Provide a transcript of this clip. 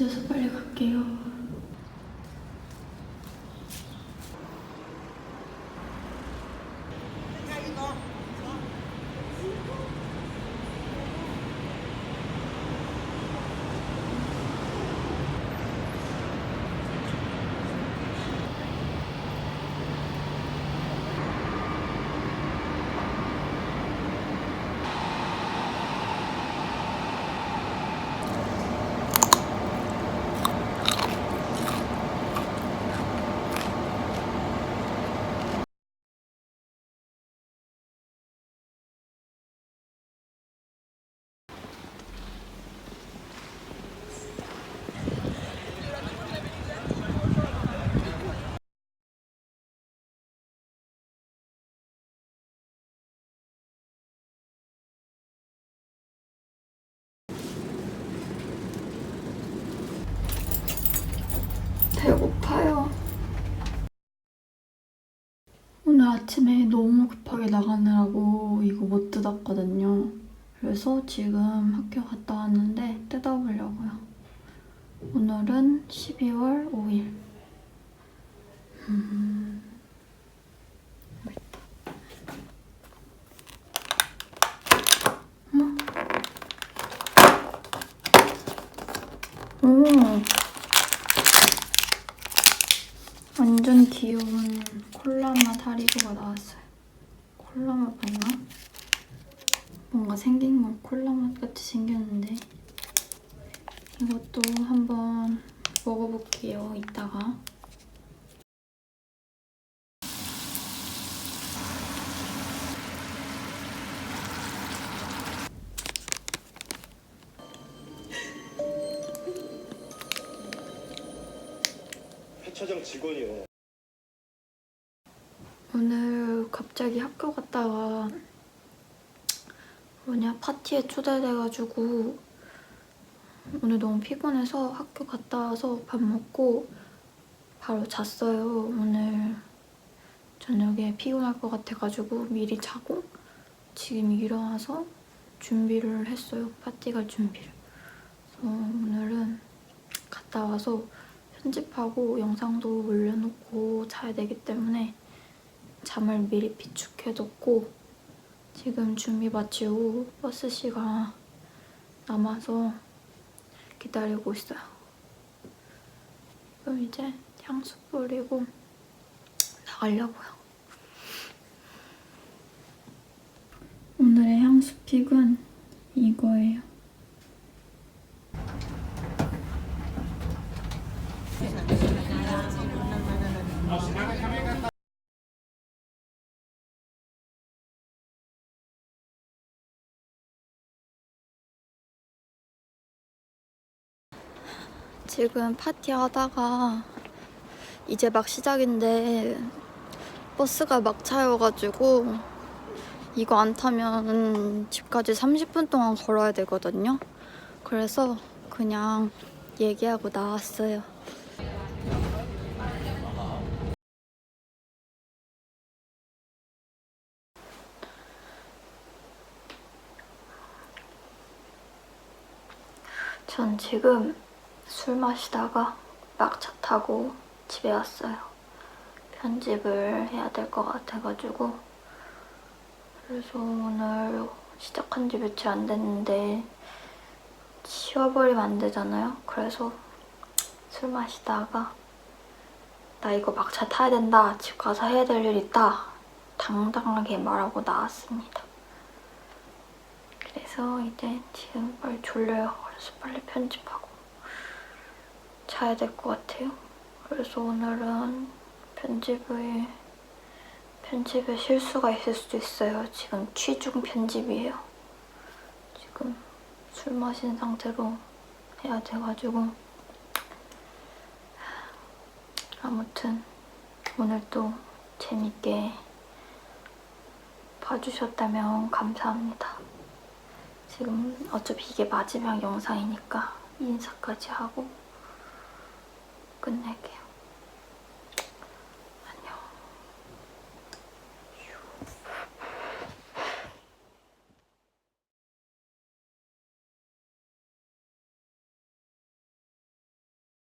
늦어서 빨리 갈게요. 배고파요. 오늘 아침에 너무 급하게 나가느라고 이거 못 뜯었거든요. 그래서 지금 학교 갔다 왔는데 뜯어보려고요. 오늘은 12월 5일. 음. 음. 오. 완전 귀여운 콜라맛 하리보가 나왔어요. 콜라맛 맞나? 뭔가 생긴 건 콜라맛 같이 생겼는데 이것도 한번 먹어볼게요. 이따가. 회차장 직원이요. 오늘 갑자기 학교 갔다가 뭐냐 파티에 초대돼가지고 오늘 너무 피곤해서 학교 갔다 와서 밥 먹고 바로 잤어요. 오늘 저녁에 피곤할 것 같아가지고 미리 자고 지금 일어나서 준비를 했어요. 파티 갈 준비를. 그래서 오늘은 갔다 와서 편집하고 영상도 올려놓고 자야 되기 때문에 잠을 미리 비축해뒀고 지금 준비 마치고 버스 시간 남아서 기다리고 있어요. 그럼 이제 향수 뿌리고 나가려고요. 오늘의 향수 픽은 이거예요. 지금 파티 하다가 이제 막 시작인데 버스가 막 차여가지고 이거 안 타면 집까지 30분 동안 걸어야 되거든요. 그래서 그냥 얘기하고 나왔어요. 전 지금 술 마시다가 막 차 타고 집에 왔어요. 편집을 해야 될 것 같아가지고 그래서 오늘 시작한 지 며칠 안 됐는데 치워버리면 안 되잖아요. 그래서 술 마시다가 나 이거 막차 타야 된다. 집 가서 해야 될 일 있다. 당당하게 말하고 나왔습니다. 그래서 이제 지금 빨리 졸려요. 그래서 빨리 편집하고 자야 될 것 같아요. 그래서 오늘은 편집을 편집에 실수가 있을 수도 있어요. 지금 취중 편집이에요. 지금 술 마신 상태로 해야 돼가지고 아무튼 오늘도 재밌게 봐주셨다면 감사합니다. 지금 어차피 이게 마지막 영상이니까 인사까지 하고 끝낼게요.